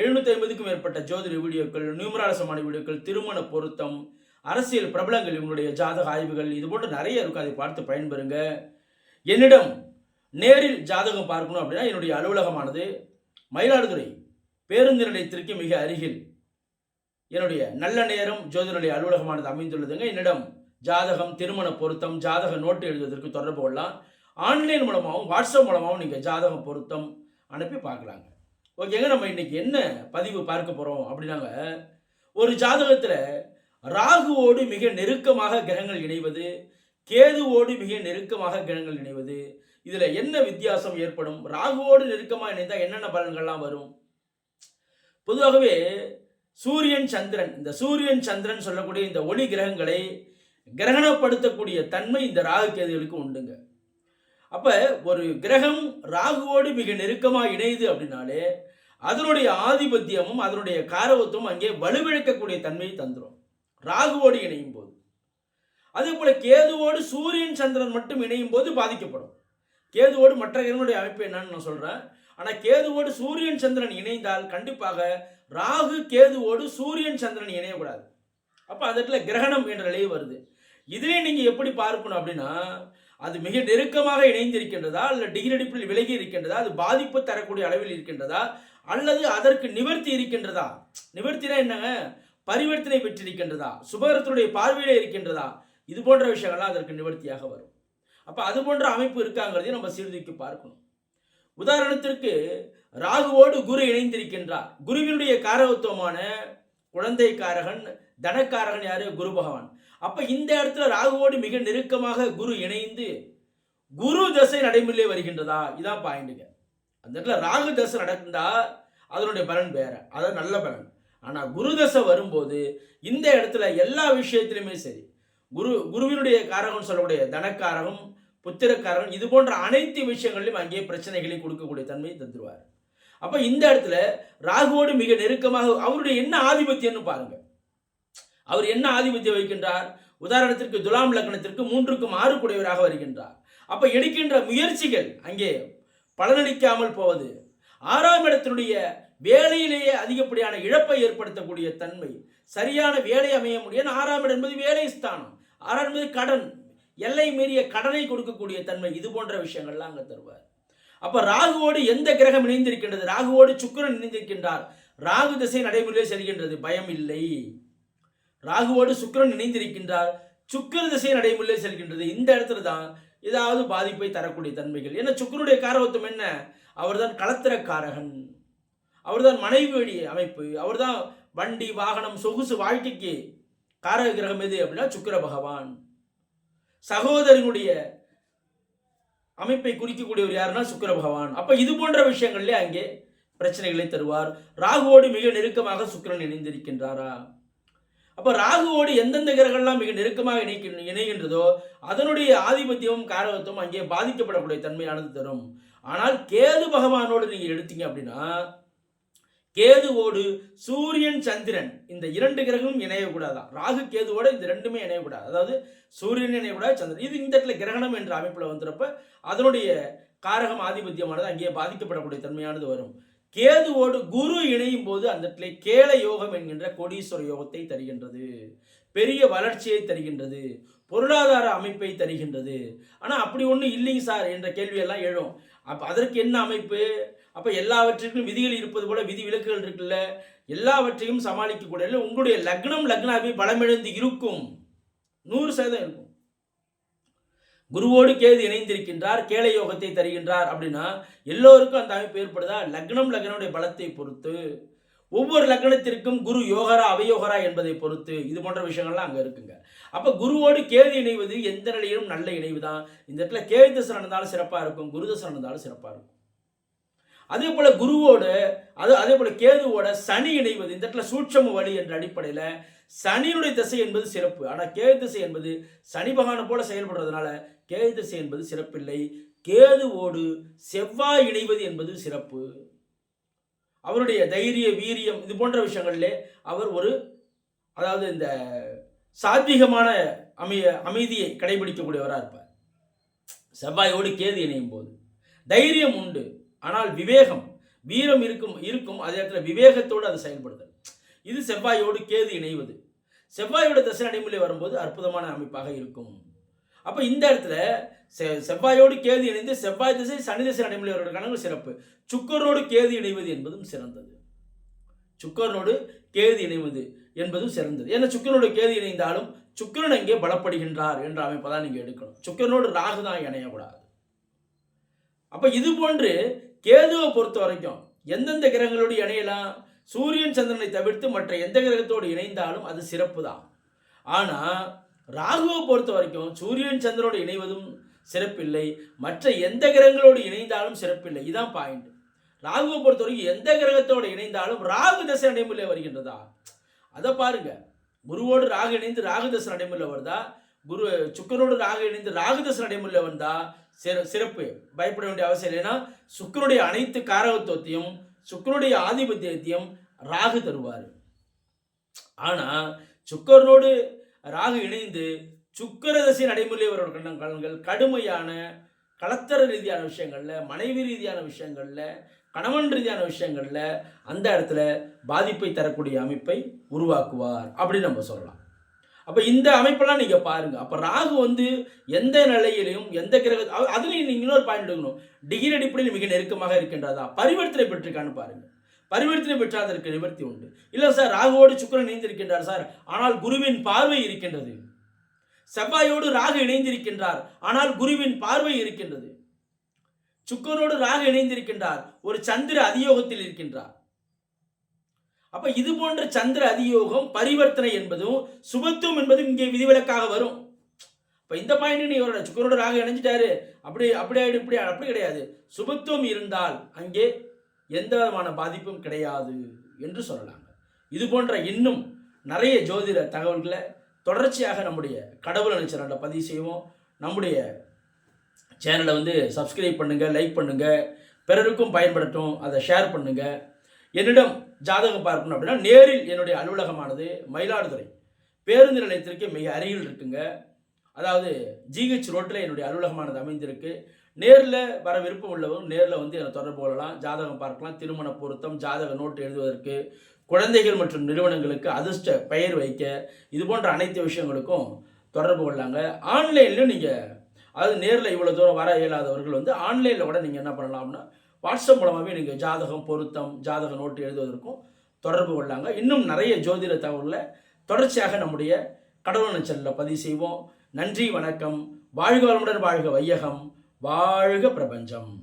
எழுநூற்றி ஐம்பதுக்கும் மேற்பட்ட ஜோதிட வீடியோக்கள் நியூமராலசமான வீடியோக்கள் திருமண பொருத்தம் அரசியல் பிரபலங்கள் இவங்களுடைய ஜாதக ஆய்வுகள் இது போன்று நிறைய இருக்கும் அதை பார்த்து பயன்பெறுங்க. என்னிடம் நேரில் ஜாதகம் பார்க்கணும் அப்படின்னா என்னுடைய அலுவலகமானது மயிலாடுதுறை. பேருந்து நிலையத்திற்கு மிக அருகில் என்னுடைய நல்ல நேரம் ஜோதிட அலுவலகமானது அமைந்துள்ளதுங்க. என்னிடம் ஜாதகம் திருமண பொருத்தம் ஜாதக நோட்டு எழுதுவதற்கு தொடர்பு கொள்ளலாம். ஆன்லைன் மூலமாகவும் வாட்ஸ்அப் மூலமாகவும் நீங்கள் ஜாதகம் பொருத்தம் அனுப்பி பார்க்கலாங்க. ஓகேங்க நம்ம இன்னைக்கு என்ன பதிவு பார்க்க போகிறோம் அப்படின்னாங்க ஒரு ஜாதகத்தில் ராகுவோடு மிக நெருக்கமாக கிரகங்கள் இணைவது கேதுவோடு மிக நெருக்கமாக கிரகங்கள் இணைவது இதில் என்ன வித்தியாசம் ஏற்படும்? ராகுவோடு நெருக்கமாக இணைந்தால் என்னென்ன பலன்கள்லாம் வரும்? பொதுவாகவே சூரியன் சந்திரன் இந்த சூரியன் சந்திரன் சொல்லக்கூடிய இந்த ஒளி கிரகங்களை கிரகணப்படுத்தக்கூடிய தன்மை இந்த ராகு கேதுகளுக்கு உண்டுங்க. அப்போ ஒரு கிரகம் ராகுவோடு மிக நெருக்கமாக இணையுது அப்படின்னாலே அதனுடைய ஆதிபத்தியமும் அதனுடைய காரவத்துவம் அங்கே வலுவிழக்கக்கூடிய தன்மையை தந்துடும் ராகுவோடு இணையும் போது அதே போல் கேதுவோடு சூரியன் சந்திரன் மட்டும் இணையும் போது பாதிக்கப்படும். கேதுவோடு மற்ற கிரகங்களுடைய அமைப்பு என்னன்னு நான் சொல்கிறேன் ஆனால் கேதுவோடு சூரியன் சந்திரன் இணைந்தால் கண்டிப்பாக ராகு கேதுவோடு சூரியன் சந்திரன் இணையக்கூடாது. அப்போ அந்த இடத்துல கிரகணம் என்ற நிலை வருது. இதிலே நீங்கள் எப்படி பார்க்கணும் அப்படின்னா அது மிக நெருக்கமாக இணைந்திருக்கின்றதா? இல்லை டிகிரி அடிப்பில் விலகி இருக்கின்றதா? அது பாதிப்பு தரக்கூடிய அளவில் இருக்கின்றதா? அல்லது அதற்கு நிவர்த்தி இருக்கின்றதா? நிவர்த்தினா என்னங்க? பரிவர்த்தனை பெற்றிருக்கின்றதா? சுபகரத்தினுடைய பார்வையில இருக்கின்றதா? இது போன்ற விஷயங்கள்லாம் அதற்கு நிவர்த்தியாக வரும். அப்போ அது போன்ற அமைப்பு இருக்காங்கிறதையும் நம்ம சீர்தூக்கி பார்க்கணும். உதாரணத்திற்கு ராகுவோடு குரு இணைந்திருக்கின்றார். குருவினுடைய காரகத்துவமான குழந்தை காரகன் தனக்காரகன் யாரு? குரு பகவான். அப்ப இந்த இடத்துல ராகுவோடு மிக நெருக்கமாக குரு இணைந்து குரு தசை நடைமுறையிலே வருகின்றதா? இதான் பாயிண்ட்டுங்க அந்த இடத்துல ராகு தசை நடந்தா அதனுடைய பலன் வேற. அதான் நல்ல பலன். ஆனா குரு தசை வரும்போது இந்த இடத்துல எல்லா விஷயத்திலுமே சரி. குரு குருவினுடைய காரகம் சொல்லக்கூடிய தனக்காரகம் புத்திரக்காரகம் இது போன்ற அனைத்து விஷயங்களிலும் அங்கே பிரச்சனைகளை கொடுக்கக்கூடிய தன்மையை தந்துருவார். அப்ப இந்த இடத்துல ராகுவோடு மிக நெருக்கமாக அவருடைய என்ன ஆதிபத்தியம்னு பாருங்க. அவர் என்ன ஆதிபத்தியம் வைக்கின்றார் உதாரணத்திற்கு துலாம் லக்னத்திற்கு மூன்றுக்கும் ஆறு குடையவராக வருகின்றார். அப்போ எடுக்கின்ற முயற்சிகள் அங்கே பலனளிக்காமல் போவது ஆறாம் இடத்தினுடைய வேலையிலேயே அதிகப்படியான இழப்பை ஏற்படுத்தக்கூடிய தன்மை சரியான வேலை அமைய முடியும் ஆறாம் இடம் என்பது வேலை ஸ்தானம். ஆறாம் என்பது கடன். எல்லை மீறிய கடனை கொடுக்கக்கூடிய தன்மை இது போன்ற விஷயங்கள்லாம் அங்கே தருவார். அப்போ ராகுவோடு எந்த கிரகம் இணைந்திருக்கின்றது? ராகுவோடு சுக்கிரன் இணைந்திருக்கின்றார். ராகு திசை நடைமுறையில் செல்கின்றது. பயம் இல்லை. ராகுவோடு சுக்கிரன் இணைந்திருக்கின்றார். சுக்கிர திசை நடைமுறையில் செல்கின்றது. இந்த இடத்துல தான் ஏதாவது பாதிப்பை தரக்கூடிய தன்மைகள். ஏன்னா சுக்கரனுடைய காரகத்துவம் என்ன? அவர்தான் களத்திரக்காரகன் அவர்தான் மனைவி வழி அமைப்பு. அவர்தான் வண்டி வாகனம் சொகுசு வாழ்க்கைக்கு காரக கிரகம் எது அப்படின்னா சுக்கர பகவான். சகோதரனுடைய அமைப்பை குறிக்கக்கூடியவர் யாருன்னா சுக்கர பகவான். அப்ப இது போன்ற விஷயங்கள்லேயே அங்கே பிரச்சனைகளை தருவார். ராகுவோடு மிக நெருக்கமாக சுக்கிரன் இணைந்திருக்கின்றாரா? அப்போ ராகுவோடு எந்தெந்த கிரகங்கள்லாம் மிக நெருக்கமாக இணைக்க இணைகின்றதோ அதனுடைய ஆதிபத்தியமும் காரகத்துவம் அங்கே பாதிக்கப்படக்கூடிய தன்மையானது தரும். ஆனால் கேது பகவானோடு நீங்கள் எடுத்தீங்க அப்படின்னா கேதுவோடு சூரியன் சந்திரன் இந்த இரண்டு கிரகமும் இணையக்கூடாதான் ராகு கேதுவோட இந்த ரெண்டுமே இணையக்கூடாது? அதாவது சூரியன் இணையக்கூடாது சந்திரன். இது இந்த இடத்துல கிரகணம் என்ற அமைப்பில் வந்துறப்ப அதனுடைய காரகம் ஆதிபத்தியமானது அங்கே பாதிக்கப்படக்கூடிய தன்மையானது வரும். கேதுவோடு குரு இணையும் போது அந்த இடத்துல கேள யோகம் என்கின்ற கோடீஸ்வர யோகத்தை தருகின்றது. பெரிய வளர்ச்சியை தருகின்றது. பொருளாதார அமைப்பை தருகின்றது. ஆனால் அப்படி ஒன்றும் இல்லைங்க சார் என்ற கேள்வியெல்லாம் எழும். அப்போ அதற்கு என்ன அமைப்பு? அப்போ எல்லாவற்றிற்கும் விதிகள் இருப்பது போல விதி விலக்குகள் இருக்குல்ல. எல்லாவற்றையும் சமாளிக்கக்கூடிய இல்லை, உங்களுடைய லக்னம் லக்னாபி பலமிழந்து இருக்கும். நூறு சதவீதம் இருக்கும். குருவோடு கேது இணைந்திருக்கின்றார் கேளை யோகத்தை தருகின்றார் அப்படின்னா எல்லோருக்கும் அந்த அமைப்பு ஏற்படுதா? லக்னம் லக்னனுடைய பலத்தை பொறுத்து. ஒவ்வொரு லக்னத்திற்கும் குரு யோகரா அவயோகரா என்பதை பொறுத்து. இது போன்ற விஷயங்கள்லாம் அங்கே இருக்குங்க. அப்போ குருவோடு கேது இணைவது எந்த நிலையிலும் நல்ல இணைவு தான் இந்த இடத்துல கேது தசை நடந்தாலும் சிறப்பாக இருக்கும் குரு தசை நடந்தாலும் சிறப்பாக இருக்கும். அதே போல குருவோடு அது அதே போல கேதுவோட சனி இணைவது இந்த இடத்துல சூட்சம வழி என்ற அடிப்படையில் சனியினுடைய திசை என்பது சிறப்பு. ஆனால் கேது திசை என்பது சனி பகவானை போல செயல்படுறதுனால கேது திசை என்பது சிறப்பில்லை. கேதுவோடு செவ்வாய் இணைவது என்பது சிறப்பு. அவருடைய தைரிய வீரியம் இது போன்ற விஷயங்களிலே அவர் ஒரு அதாவது இந்த சாத்வீகமான அமைய அமைதியை கடைபிடிக்கக்கூடியவராக இருப்பார். செவ்வாயோடு கேது இணையும் போது தைரியம் உண்டு. ஆனால் விவேகம் வீரம் இருக்கும் இருக்கும் அதே இடத்துல விவேகத்தோடு அது செயல்படுதல் இது செவ்வாயோடு கேது இணைவது. செவ்வாயோட தசை நடைமுறை வரும்போது அற்புதமான அமைப்பாக இருக்கும். அப்போ இந்த இடத்துல செ செவ்வாயோடு கேது இணைந்து செவ்வாய் திசை சனி திசை நடைமுறை வருகிற சிறப்பு. சுக்கரனோடு கேது இணைவது என்பதும் சிறந்தது. சுக்கரனோடு கேது இணைவது என்பதும் சிறந்தது. ஏன்னா சுக்கரனோடு கேது இணைந்தாலும் சுக்கிரன் அங்கே பலப்படுகின்றார் என்ற அமைப்பை தான் நீங்கள் எடுக்கணும். சுக்கரனோடு ராகு தான் இணையக்கூடாது. அப்போ இது போன்று கேதுவை பொறுத்த வரைக்கும் எந்தெந்த கிரகங்களோடு இணையலாம்? சூரியன் சந்திரனை தவிர்த்து மற்ற எந்த கிரகத்தோடு இணைந்தாலும் அது சிறப்பு தான் ஆனால் ராகுவை பொறுத்த வரைக்கும் சூரியன் சந்திரனோடு இணைவதும் சிறப்பில்லை. மற்ற எந்த கிரகங்களோடு இணைந்தாலும் சிறப்பில்லை. இதுதான் பாயிண்ட் ராகுவை பொறுத்த வரைக்கும் எந்த கிரகத்தோடு இணைந்தாலும் ராகு தசை நடைமுறையில் வருகின்றதா? அதை பாருங்க. குருவோடு ராகு இணைந்து ராகு தசை நடைமுறையில் வருதா? குரு சுக்கரோடு ராகு இணைந்து ராகு தசை நடைமுறையில் வந்தால் சிற சிறப்பு. பயப்பட வேண்டிய அவசியம் இல்லைன்னா சுக்கரனுடைய அனைத்து காரகத்துவத்தையும் சுக்கரனுடைய ஆதிபத்தியத்தையும் ராகு தருவார். ஆனால் சுக்கரனோடு ராகு இணைந்து சுக்கரதசி நடைமுறை வருகிற கலன்கள் கடுமையான கலத்தர ரீதியான விஷயங்களில் மனைவி ரீதியான விஷயங்களில் கணவன் ரீதியான விஷயங்களில் அந்த இடத்துல பாதிப்பை தரக்கூடிய அமைப்பை உருவாக்குவார் அப்படின்னு நம்ம சொல்லலாம். அப்போ இந்த அமைப்பெல்லாம் நீங்கள் பாருங்கள் அப்போ ராகு வந்து எந்த நிலையிலையும் எந்த கிரக அ- நீங்கள் இன்னொரு பாயிண்ட் எடுக்கணும். டிகிரி அடிப்படையில் மிக நெருக்கமாக இருக்கின்றதா? பரிவர்த்தனை பெற்றிருக்கான்னு பாருங்கள் பரிவர்த்தனை பெற்றால் அதற்கு நிவர்த்தி உண்டு. இல்லை சார் ராகுவோடு சுக்கிரன் இணைந்திருக்கின்றார் சார். ஆனால் குருவின் பார்வை இருக்கின்றது. செவ்வாயோடு ராகு இணைந்திருக்கின்றார். ஆனால் குருவின் பார்வை இருக்கின்றது. சுக்கரனோடு ராகு இணைந்திருக்கின்றார். ஒரு சந்திர அதியோகத்தில் இருக்கின்றார். அப்ப இது போன்ற சந்திர அதியோகம் பரிவர்த்தனை என்பதும் சுபத்துவம் என்பதும் இங்கே விதிவிலக்காக வரும். இப்போ இந்த பாயிண்ட் நீ இவரோட சுக்கரோட ராக இணைஞ்சிட்டாரு. அப்படி அப்படி ஆயிடு இப்படி அப்படி கிடையாது. சுபத்துவம் இருந்தால் அங்கே எந்த விதமான பாதிப்பும் கிடையாது என்று சொல்லலாங்க. இது போன்ற இன்னும் நிறைய ஜோதிட தகவல்களை தொடர்ச்சியாக நம்முடைய கடவுள் நினைச்சரில் பதிவு செய்வோம். நம்முடைய சேனலை வந்து சப்ஸ்கிரைப் பண்ணுங்கள் லைக் பண்ணுங்கள் பிறருக்கும் பயன்படட்டும் அதை ஷேர் பண்ணுங்கள் என்னிடம் ஜாதகம் பார்க்கணும் அப்படின்னா நேரில் என்னுடைய அலுவலகமானது மயிலாடுதுறை. பேருந்து நிலையத்திற்கு மிக அருகில் இருக்குங்க. அதாவது ஜிஹெச் ரோட்டில் என்னுடைய அலுவலகமானது அமைந்திருக்கு. நேரில் வர விருப்பம் உள்ளவங்க நேரில் வந்து என்னை தொடர்பு கொள்ளலாம். ஜாதகம் பார்க்கலாம். திருமண பொருத்தம் ஜாதக நோட்டு எழுதுவதற்கு குழந்தைகள் மற்றும் நிறுவனங்களுக்கு அதிர்ஷ்ட பெயர் வைக்க இது போன்ற அனைத்து விஷயங்களுக்கும் தொடர்பு கொள்ளாங்க. ஆன்லைன்லையும் நீங்கள் அதாவது நேரில் இவ்வளோ தூரம் வர இயலாதவர்கள் வந்து ஆன்லைனில் கூட நீங்கள் என்ன பண்ணலாம்னா வாட்ஸ்அப் மூலமாகவே நீங்கள் ஜாதகம் பொருத்தம் ஜாதக நோட்டு எழுதுவதற்கும் தொடர்பு கொள்ளாங்க. இன்னும் நிறைய ஜோதிட தகவல்களை தொடர்ச்சியாக நம்முடைய கடவுள் சேனலில் பதிவு செய்வோம். நன்றி வணக்கம். வாழ்க வளமுடன் வாழ்க வையகம். வாழ்க பிரபஞ்சம்.